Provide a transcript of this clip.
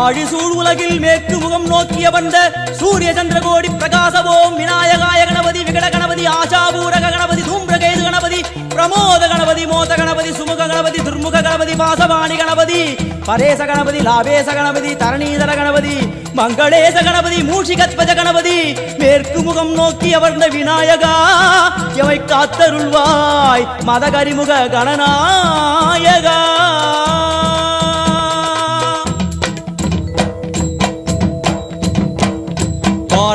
ஆழி சூழ் உலகில் மேற்கு முகம் நோக்கிய வந்த சூரிய சந்திரகோடி பிரகாசவோம் விநாயகாய கணபதி விகட கணபதி ஆசாபூரக கணபதி தூம்பிரகேது கணபதி பிரமோத கணபதி மோத கணபதி சுமுக கணபதி துர்முக கணபதி பாசவாணி கணபதி பரேச கணபதி லாபேச கணபதி தரணீதர கணபதி மங்களேச கணபதி மூஷிகத்வஜ கணபதி மேற்கு முகம் நோக்கி அவர்ந்த விநாயகா எவை காத்தருள்வாய் மதகரிமுக கணநாயகா.